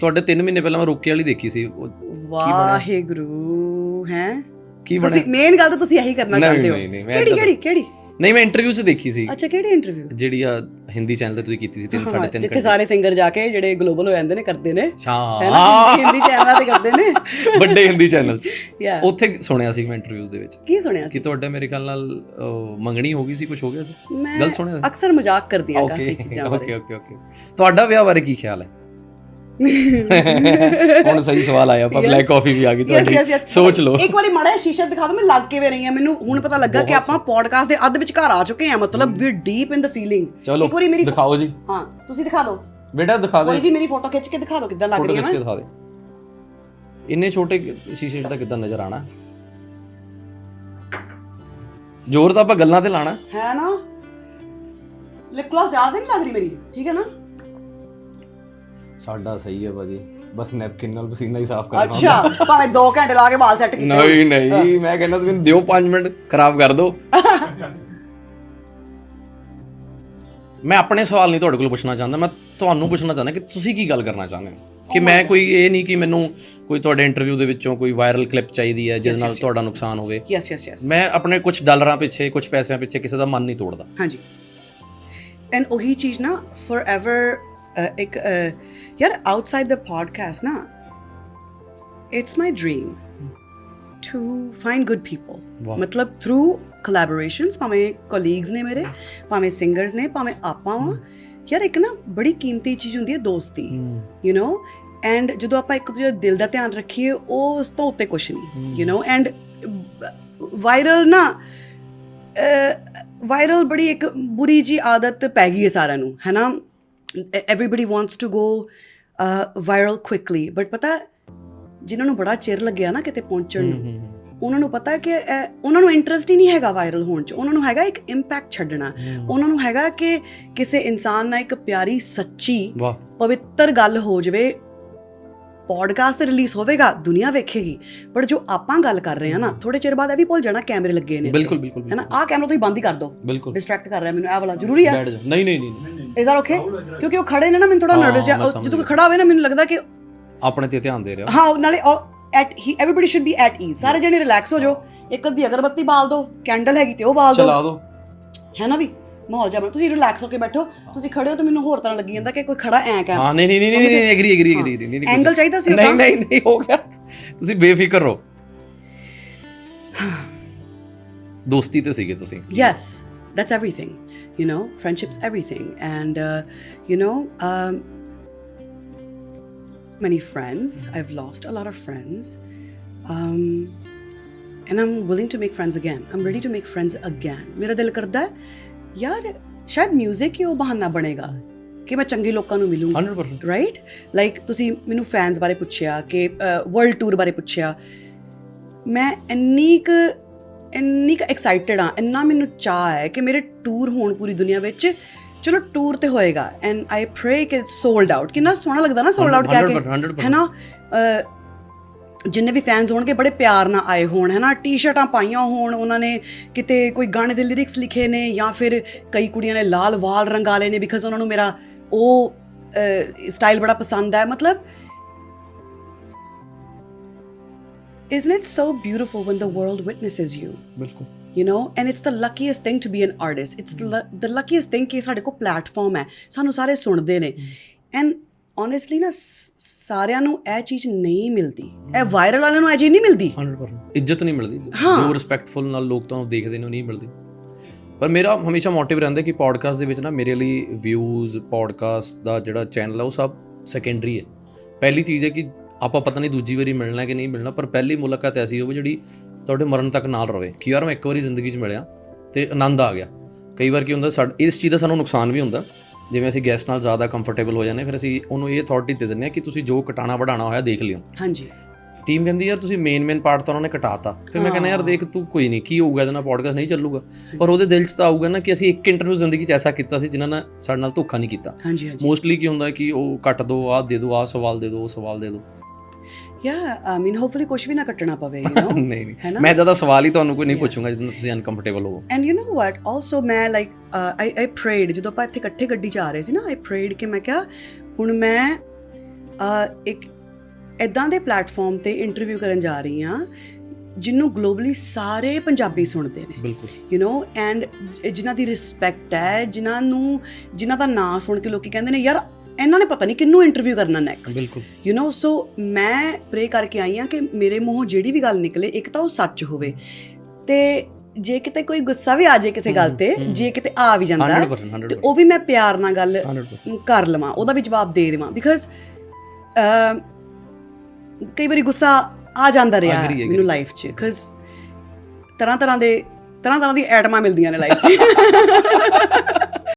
ਤੁਹਾਡੇ 3 ਮਹੀਨੇ ਪਹਿਲਾਂ ਮੈਂ ਰੋਕੇ ਵਾਲੀ ਦੇਖੀ ਸੀ। ਉਹ ਵਾਹਿਗੁਰੂ ਹੈ? ਕੀ ਤੁਸੀਂ ਬਣਿਆ? ਮੇਨ ਗੱਲ ਤਾਂ ਤੁਸੀਂ ਇਹੀ ਕਰਨਾ ਚਾਹੁੰਦੇ ਹੋ। ਕਿਹੜੀ ਕਿਹੜੀ ਕਿਹੜੀ? ਨਹੀਂ ਮੈਂ ਇੰਟਰਵਿਊ 'ਚ ਦੇਖੀ ਸੀ। ਅੱਛਾ ਕਿਹੜੀ ਇੰਟਰਵਿਊ ਜਿਹੜੀ ਆ ਹਿੰਦੀ ਚੈਨਲ ਤੇ ਤੁਸੀਂ ਕੀਤੀ ਸੀ 3 3.5 ਜਿੱਥੇ ਸਾਰੇ ਸਿੰਗਰ ਜਾ ਕੇ ਜਿਹੜੇ ਗਲੋਬਲ ਹੋ ਜਾਂਦੇ ਨੇ ਕਰਦੇ ਨੇ। ਹੈ ਹਿੰਦੀ ਚੈਨਲਾਂ ਤੇ ਕਰਦੇ ਨੇ। ਵੱਡੇ ਹਿੰਦੀ ਚੈਨਲਸ ਉੱਥੇ ਸੁਣਿਆ ਸੀ ਮੈਂ ਇੰਟਰਵਿਊਜ਼ ਦੇ ਵਿੱਚ। ਕੀ ਸੁਣਿਆ ਕਿ ਸੀ ਤੁਹਾਡੇ ਮੇਰੇ ਖਿਆਲ ਨਾਲ ਮੰਗਣੀ ਹੋ ਗਈ ਸੀ ਕੁਝ ਹੋ ਗਿਆ ਸੀ? ਮੈਂ ਗਲਤ ਸੁਣਿਆ ਅਕਸਰ ਮਜ਼ਾਕ ਕਰਦੀ ਆ ਓਕੇ ਕਾਫੀ ਚੀਜ਼ਾਂ ਓਕੇ ਬਾਰੇ। ਓਕੇ ਓਕੇ ਤੁਹਾਡਾ ਵਿਆਹ ਬਾਰੇ ਕੀ ਖਿਆਲ ਹੈ? ਹੁਣ ਸਹੀ ਸਵਾਲ ਆਇਆ ਆਪਾਂ ਬਲੈਕ ਕਾਫੀ ਵੀ ਆ ਗਈ ਤੁਹਾਡੀ. ਸੋਚ ਲਓ। ਇੱਕ ਵਾਰੀ ਮਾੜਾ ਸ਼ੀਸ਼ਾ ਦਿਖਾ ਦੋ ਮੈਂ ਲੱਗ ਕੇ ਵੇ ਰਹੀ ਹਾਂ। ਮੈਨੂੰ ਹੁਣ ਪਤਾ ਲੱਗਾ ਕਿ ਆਪਾਂ ਪੋਡਕਾਸਟ ਦੇ ਅੱਧ ਵਿੱਚ ਘਰ ਆ ਚੁੱਕੇ ਹਾਂ ਮਤਲਬ ਵੀ ਡੀਪ ਇਨ ਦ ਫੀਲਿੰਗਸ ਇੱਕ ਵਾਰੀ ਮੇਰੀ ਦਿਖਾਓ ਜੀ। ਹਾਂ ਤੁਸੀਂ ਦਿਖਾ ਦਿਓ। ਬੇਟਾ ਦਿਖਾ ਦੇ। ਕੋਈ ਵੀ ਮੇਰੀ ਫੋਟੋ ਖਿੱਚ ਕੇ ਦਿਖਾ ਦਿਓ ਕਿੱਦਾਂ ਲੱਗ ਰਹੀ ਹੈ ਖਿੱਚ ਕੇ ਮੈਂ ਦਿਖਾ ਦੇ। ਇੰਨੇ ਛੋਟੇ ਸ਼ੀਸ਼ੇ ਤਾਂ ਕਿੱਦਾਂ ਨਜ਼ਰ ਆਣਾ ਜ਼ੋਰ ਤਾਂ ਆਪਾਂ ਗੱਲਾਂ ਤੇ ਲਾਣਾ। ਹੈ ਨਾ? ਲਿਪ ਗਲਾਸ ਜ਼ਿਆਦਾ ਨਹੀਂ ਲੱਗ ਰਹੀ ਮੇਰੀ ਠੀਕ ਹੈ ਨਾ? ਸਾਡਾ ਸਹੀ ਹੈ ਭਾਜੀ। ਬਸ ਨੈਪਕਿਨ ਨਾਲ ਪਸੀਨਾ ਹੀ ਸਾਫ਼ ਕਰਨਾ ਅੱਛਾ ਭਾਵੇਂ 2 ਘੰਟੇ ਲਾ ਕੇ ਵਾਲ ਸੈੱਟ ਕੀਤੇ ਨਹੀਂ ਨਹੀਂ ਮੈਂ ਕਹਿੰਦਾ ਤੁਸੀਂ ਮੈਨੂੰ ਦਿਓ 5 ਮਿੰਟ ਖਰਾਬ ਕਰ ਦਿਓ ਮੈਂ ਆਪਣੇ ਸਵਾਲ ਨਹੀਂ ਤੁਹਾਡੇ ਕੋਲ ਪੁੱਛਣਾ ਚਾਹੁੰਦਾ ਮੈਂ ਤੁਹਾਨੂੰ ਪੁੱਛਣਾ ਚਾਹੁੰਦਾ ਕਿ ਤੁਸੀਂ ਕੀ ਗੱਲ ਕਰਨਾ ਚਾਹੁੰਦੇ ਹੋ? ਕਿ ਮੈਂ ਕੋਈ ਇਹ ਨਹੀਂ ਕਿ ਮੈਨੂੰ ਕੋਈ ਤੁਹਾਡੇ ਇੰਟਰਵਿਊ ਦੇ ਵਿੱਚੋਂ ਕੋਈ ਵਾਇਰਲ ਕਲਿੱਪ ਚਾਹੀਦੀ ਹੈ ਜਿਹਦੇ ਨਾਲ ਤੁਹਾਡਾ ਨੁਕਸਾਨ ਹੋਵੇ। ਯੈਸ ਯੈਸ ਯੈਸ ਮੈਂ ਆਪਣੇ ਕੁਝ ਡਾਲਰਾਂ ਪਿੱਛੇ ਕੁਝ ਪੈਸਿਆਂ ਪਿੱਛੇ ਕਿਸੇ ਦਾ ਮਨ ਨਹੀਂ ਤੋੜਦਾ। ਹਾਂਜੀ। ਐਂਡ ਉਹੀ ਚੀਜ਼ ਨਾ ਫੋਰਐਵਰ ਇੱਕ ਅਹ, ਯਾਰ ਆਊਟਸਾਈਡ ਦ ਪੋਡਕਾਸਟ ਨਾ it's my dream to find good people ਵਾਹ। ਮਤਲਬ ਥਰੂ ਕੋਲੈਬੋਰੇਸ਼ਨਸ ਭਾਵੇਂ ਕੋਲੀਗਸ ਨੇ ਮੇਰੇ ਭਾਵੇਂ ਸਿੰਗਰਸ ਨੇ ਭਾਵੇਂ ਆਪਾਂ ਵਾਂ ਯਾਰ ਇੱਕ ਨਾ ਬੜੀ ਕੀਮਤੀ ਚੀਜ਼ ਹੁੰਦੀ ਹੈ ਦੋਸਤੀ ਯੂ نو ਐਂਡ ਜਦੋਂ ਆਪਾਂ ਇੱਕ ਦੂਜੇ ਦੇ ਦਿਲ ਦਾ ਧਿਆਨ ਰੱਖੀਏ ਉਹ ਉਸ ਤੋਂ ਉੱਤੇ ਕੁਝ ਨਹੀਂ ਯੂ نو ਐਂਡ ਵਾਇਰਲ ਨਾ ਵਾਇਰਲ ਬੜੀ ਇੱਕ ਬੁਰੀ ਜੀ ਆਦਤ ਪੈ ਗਈ ਹੈ ਸਾਰਿਆਂ ਨੂੰ ਹੈ ਨਾ everybody wants to go viral quickly but ਪਤਾ ਜਿਨ੍ਹਾਂ ਨੂੰ ਬੜਾ ਚਿਰ ਲੱਗਿਆ ਨਾ ਕਿਤੇ ਪਹੁੰਚਣ ਨੂੰ ਉਹਨਾਂ ਨੂੰ ਪਤਾ ਕਿ ਉਹਨਾਂ ਨੂੰ ਇੰਟਰਸਟ ਹੀ ਨਹੀਂ ਹੈਗਾ ਵਾਇਰਲ ਹੋਣ ਚ ਉਹਨਾਂ ਨੂੰ ਹੈਗਾ ਇੱਕ ਇੰਪੈਕਟ ਛੱਡਣਾ ਉਹਨਾਂ ਨੂੰ ਹੈਗਾ ਕਿ ਕਿਸੇ ਇਨਸਾਨ ਨਾਲ ਇੱਕ ਪਿਆਰੀ ਸੱਚੀ ਪਵਿੱਤਰ ਗੱਲ ਹੋ ਜਵੇ ਪੋਡਕਾਸਟ ਤੇ ਰਿਲੀਜ਼ ਹੋਵੇਗਾ ਦੁਨੀਆ ਵੇਖੇਗੀ ਪਰ ਜੋ ਆਪਾਂ ਗੱਲ ਕਰ ਰਹੇ ਹਾਂ ਨਾ ਥੋੜੇ ਚਿਰ ਬਾਅਦ ਇਹ ਵੀ ਭੁੱਲ ਜਾਣਾ ਕੈਮਰੇ ਲੱਗੇ ਨੇ ਬਿਲਕੁਲ ਬਿਲਕੁਲ ਹੈ ਨਾ ਆਹ ਕੈਮਰਾ ਤੁਸੀਂ ਬੰਦ ਹੀ ਕਰ ਦਿਓ ਬਿਲਕੁਲ ਡਿਸਟਰੈਕਟ ਕਰ ਰਿਹਾ ਮੈਨੂੰ ਇਹ ਵਾਲਾ ਜ਼ਰੂਰੀ ਜਾ ਨਹੀਂ ਨਹੀਂ ਨਹੀਂ ਇਜ਼ ਆਰ ਓਕੇ ਕਿਉਂਕਿ ਉਹ ਖੜੇ ਨੇ ਨਾ ਮੈਨੂੰ ਥੋੜਾ ਹਾਂ, ਨਰਵਸ ਜਿਹਾ ਮੈਂ ਉਹ ਸਮਝ ਜਦੋਂ ਕੋਈ ਖੜਾ ਹੋਵੇ ਨਾ ਮੈਨੂੰ ਲੱਗਦਾ ਕਿ ਆਪਣੇ ਤੇ ਧਿਆਨ ਦੇ ਰਿਹਾ ਹਾਂ ਉਹ ਨਾਲੇ ਐਟ ਹੀ everybody should be at ease ਸਾਰੇ ਜਣੇ ਰਿਲੈਕਸ ਹੋ ਜਾਓ ਇੱਕ ਅੱਧੀ ਅਗਰਬੱਤੀ ਬਾਲ ਦਿਓ ਕੈਂਡਲ ਹੈਗੀ ਤੇ ਉਹ ਬਾਲ ਦਿਓ ਚਲਾ ਦੋ ਹੈ ਨਾ ਵੀ ਮਾਹੌਲ ਜਿਹਾ ਬਣ ਤੁਸੀਂ ਰਿਲੈਕਸ ਹੋ ਕੇ ਬੈਠੋ ਤੁਸੀਂ ਖੜੇ ਹੋ ਤਾਂ ਮੈਨੂੰ ਹੋਰ ਤਰ੍ਹਾਂ ਲੱਗੀ ਜਾਂਦਾ ਕਿ ਕੋਈ ਖੜਾ ਐ ਕੈਮ ਹਾਂ ਨਹੀਂ ਨਹੀਂ ਨਹੀਂ ਨਹੀਂ ਐਗਰੀ ਐਗਰੀ ਐਗਰੀ ਨਹੀਂ ਨਹੀਂ ਐਂਗਲ ਚਾਹੀਦਾ ਸੀ ਨਹੀਂ ਨਹੀਂ ਨਹੀਂ ਹੋ ਗਿਆ ਤੁਸੀਂ ਬੇਫਿਕਰ ਰਹੋ ਦੋਸਤੀ ਤੇ ਸੀਗੇ ਤੁਸੀਂ Yes, that's everything. You know, friendship's everything. And, uh, you know, um, many friends. I've lost a lot of friends. Um, and I'm willing to make friends again. I'm ready to make friends again. ਮੇਰਾ ਦਿਲ ਕਰਦਾ ਹੈ ਯਾਰ ਸ਼ਾਇਦ 뮤직 ਹੀ ਉਹ ਬਹਾਨਾ ਬਣੇਗਾ ਕਿ ਮੈਂ ਚੰਗੇ ਲੋਕਾਂ ਨੂੰ ਮਿਲੂੰਗਾ 100% ਰਾਈਟ ਲਾਈਕ ਤੁਸੀਂ ਮੈਨੂੰ ਫੈਨਸ ਬਾਰੇ ਪੁੱਛਿਆ ਕਿ ਵਰਲਡ ਟੂਰ ਬਾਰੇ ਪੁੱਛਿਆ ਮੈਂ ਇੰਨੀ ਕੁ ਇੰਨੀ ਕੁ ਐਕਸਾਈਟਡ ਆ ਇੰਨਾ ਮੈਨੂੰ ਚਾਹ ਹੈ ਕਿ ਮੇਰੇ ਟੂਰ ਹੋਣ ਪੂਰੀ ਦੁਨੀਆ ਵਿੱਚ ਚਲੋ ਟੂਰ ਤੇ ਹੋਏਗਾ ਐਂਡ ਆਈ ਪ੍ਰੇ ਕਿ ਸੋਲਡ ਆਊਟ ਕਿੰਨਾ ਸੋਹਣਾ ਲੱਗਦਾ ਨਾ ਸੋਲਡ ਆਊਟ ਕਹਿ 100% ਕੇ 100% ਹੈ ਨਾ ਜਿੰਨੇ ਵੀ ਫੈਨਸ ਹੋਣਗੇ ਬੜੇ ਪਿਆਰ ਨਾਲ ਆਏ ਹੋਣ ਹੈ ਨਾ ਟੀ-ਸ਼ਰਟਾਂ ਪਾਈਆਂ ਹੋਣ ਉਹਨਾਂ ਨੇ ਕਿਤੇ ਕੋਈ ਗਾਣੇ ਦੇ ਲਿਰਿਕਸ ਲਿਖੇ ਨੇ ਜਾਂ ਫਿਰ ਕਈ ਕੁੜੀਆਂ ਨੇ ਲਾਲ ਵਾਲ ਰੰਗਾ ਲਏ ਨੇ ਬਿਕਾਜ਼ ਉਹਨਾਂ ਨੂੰ ਮੇਰਾ ਉਹ ਸਟਾਈਲ ਬੜਾ ਪਸੰਦ ਹੈ ਮਤਲਬ isn't it so beautiful when the world witnesses you? ਬਿਲਕੁਲ you know and it's the luckiest thing to be an artist. It's the, lu- the luckiest thing ਕਿ ਸਾਡੇ ਕੋਲ ਪਲੇਟਫਾਰਮ ਹੈ ਸਾਨੂੰ ਸਾਰੇ ਸੁਣਦੇ ਨੇ and honestly ਨਾ ਸ- ਸਾਰਿਆਂ ਨੂੰ ਇਹ ਚੀਜ਼ ਨਹੀਂ ਮਿਲਦੀ ਇਹ ਵਾਇਰਲ ਵਾਲਿਆਂ ਨੂੰ ਇਹ ਚੀਜ਼ ਨਹੀਂ ਮਿਲਦੀ 100% ਇੱਜ਼ਤ ਨਹੀਂ ਮਿਲਦੀ ਹਾਂ। ਜੋ ਰਿਸਪੈਕਟਫੁਲ ਨਾਲ ਲੋਕ ਤੁਹਾਨੂੰ ਦੇਖਦੇ ਨੇ ਉਹ ਨਹੀਂ ਮਿਲਦੀ ਪਰ ਮੇਰਾ ਹਮੇਸ਼ਾ ਮੋਟਿਵ ਰਹਿੰਦਾ ਕਿ ਪੋਡਕਾਸਟ ਦੇ ਵਿੱਚ ਨਾ ਮੇਰੇ ਲਈ ਵਿਊਜ਼ ਪੋਡਕਾਸਟ ਦਾ ਜਿਹੜਾ ਚੈਨਲ ਹੈ ਉਹ ਸਭ ਸੈਕੰਡਰੀ ਹੈ ਪਹਿਲੀ ਚੀਜ਼ ਹੈ ਕਿ ਆਪਾਂ ਪਤਾ ਨਹੀਂ ਦੂਜੀ ਵਾਰੀ ਮਿਲਣਾ ਕਿ ਨਹੀਂ ਮਿਲਣਾ ਪਰ ਪਹਿਲੀ ਮੁਲਾਕਾਤ ਐਸੀ ਹੋਵੇ ਜਿਹੜੀ ਤੁਹਾਡੇ ਮਰਨ ਤੱਕ ਨਾਲ ਰਵੇ। ਕਿ ਯਾਰ ਮੈਂ ਇੱਕ ਵਾਰੀ ਜ਼ਿੰਦਗੀ 'ਚ ਮਿਲਿਆ ਤੇ ਆਨੰਦ ਆ ਗਿਆ। ਕਈ ਵਾਰ ਕੀ ਹੁੰਦਾ ਸਾਡ ਇਸ ਚੀਜ਼ ਦਾ ਸਾਨੂੰ ਨੁਕਸਾਨ ਵੀ ਹੁੰਦਾ। ਜਿਵੇਂ ਅਸੀਂ ਗੈਸਟ ਨਾਲ ਜ਼ਿਆਦਾ ਕੰਫਰਟੇਬਲ ਹੋ ਜਾਂਦੇ ਫਿਰ ਅਸੀਂ ਉਹਨੂੰ ਇਹ ਅਥਾਰਟੀ ਦੇ ਦਿੰਦੇ ਹਾਂ ਕਿ ਤੁਸੀਂ ਜੋ ਕਟਾਣਾ ਵਢਾਣਾ ਹੋਇਆ ਦੇਖ ਲਿਓ। ਹਾਂਜੀ। ਟੀਮ ਕਹਿੰਦੀ ਯਾਰ ਤੁਸੀਂ ਮੇਨ ਮੇਨ ਪਾਰਟ ਤਾਂ ਉਹਨਾਂ ਨੇ ਕਟਾਤਾ। ਫਿਰ ਮੈਂ ਕਹਿੰਦਾ ਯਾਰ ਦੇਖ ਤੂੰ ਕੋਈ ਨਹੀਂ ਕੀ ਹੋਊਗਾ ਇਹਦੇ ਨਾਲ ਪੋਡਕਾਸਟ ਨਹੀਂ ਚੱਲੂਗਾ? ਪਰ ਉਹਦੇ ਦਿਲ 'ਚ ਤਾਂ ਆਊਗਾ ਨਾ ਕਿ ਅਸੀਂ ਇੱਕ ਇੰਟਰਵਿਊ ਜ਼ਿੰਦਗੀ 'ਚ ਐਸਾ ਕੀਤਾ ਸੀ ਜਿਨ੍ਹਾਂ ਨੇ ਸਾਡੇ ਨਾਲ ਧੋਖਾ ਨਹੀਂ ਕੀਤਾ। ਹਾਂਜੀ ਹਾਂਜੀ। ਮੋਸਟਲੀ ਕੀ ਹੁੰਦਾ ਕਿ ਉਹ ਕੱਟ ਦੋ ਆਹ ਦੇ ਦੋ ਆਹ ਸਵਾਲ ਦੇ ਦੋ ਉਹ ਸਵਾਲ ਦੇ ਦੋ। ਯਾ ਆਈ ਮੀਨ ਹੋਪਫੁਲੀ ਕੁਝ ਵੀ ਨਾ ਕੱਟਣਾ ਪਵੇ ਯੂ نو ਨਹੀਂ ਨਹੀਂ ਹੈ ਨਾ? ਮੈਂ ਇਦਾਂ ਦਾ ਸਵਾਲ ਹੀ ਤੁਹਾਨੂੰ ਕੋਈ ਨਹੀਂ ਪੁੱਛੂੰਗਾ ਜਿੱਦਾਂ ਤੁਸੀਂ ਅਨਕੰਫਰਟੇਬਲ ਹੋਵੋ and you know what also ਮੈਂ ਲਾਈਕ ਆਈ ਆਈ ਪ੍ਰੇਡ ਜਦੋਂ ਆਪਾਂ ਇੱਥੇ ਇਕੱਠੇ ਗੱਡੀ 'ਚ ਆ ਰਹੇ ਸੀ ਨਾ ਆਈ ਪ੍ਰੇਡ ਕਿ ਮੈਂ ਕਿਹਾ ਹੁਣ ਮੈਂ ਅ, ਇੱਕ ਇਦਾਂ ਦੇ ਪਲੇਟਫਾਰਮ ਤੇ ਇੰਟਰਵਿਊ ਕਰਨ ਜਾ ਰਹੀ ਹਾਂ ਜਿਹਨੂੰ ਗਲੋਬਲੀ ਸਾਰੇ ਪੰਜਾਬੀ ਸੁਣਦੇ ਨੇ ਬਿਲਕੁਲ ਯੂ نو ਐਂਡ ਜਿਨ੍ਹਾਂ ਦੀ ਰਿਸਪੈਕਟ ਹੈ ਜਿਨ੍ਹਾਂ ਨੂੰ ਜਿਨ੍ਹਾਂ ਦਾ ਨਾਂ ਸੁਣ ਕੇ ਲੋਕੀ ਕਹਿੰਦੇ ਨੇ ਯਾਰ ਇਹਨਾਂ ਨੇ ਪਤਾ ਨਹੀਂ ਕਿੰਨੂੰ ਇੰਟਰਵਿਊ ਕਰਨਾ ਨੈਕਸਟ ਬਿਲਕੁਲ। ਯੂ نو ਸੋ ਮੈਂ ਪ੍ਰੇ ਕਰਕੇ ਆਈ ਹਾਂ ਕਿ ਮੇਰੇ ਮੂੰਹੋਂ ਜਿਹੜੀ ਵੀ ਗੱਲ ਨਿਕਲੇ ਇੱਕ ਤਾਂ ਉਹ ਸੱਚ ਹੋਵੇ। ਤੇ ਜੇ ਕਿਤੇ ਕੋਈ ਗੁੱਸਾ ਵੀ ਆ ਜਾਏ ਕਿਸੇ ਗੱਲ ਤੇ ਜੇ ਕਿਤੇ ਆ ਵੀ ਜਾਂਦਾ 100% 100% ਤੇ ਉਹ ਵੀ ਮੈਂ ਪਿਆਰ ਨਾਲ ਗੱਲ 100% ਕਰ ਲਵਾਂ ਉਹਦਾ ਵੀ ਜਵਾਬ ਦੇ ਦੇਵਾਂ। ਬਿਕਾਜ਼ ਕਈ ਵਾਰੀ ਗੁੱਸਾ ਆ ਜਾਂਦਾ ਰਿਹਾ. ਮੈਨੂੰ ਲਾਈਫ 'ਚ। ਬਿਕਾਜ਼ ਤਰ੍ਹਾਂ ਤਰ੍ਹਾਂ ਦੇ ਤਰ੍ਹਾਂ ਤਰ੍ਹਾਂ ਦੀ ਐਟਮਾਂ ਮਿਲਦੀਆਂ ਨੇ ਲਾਈਫ 'ਚ।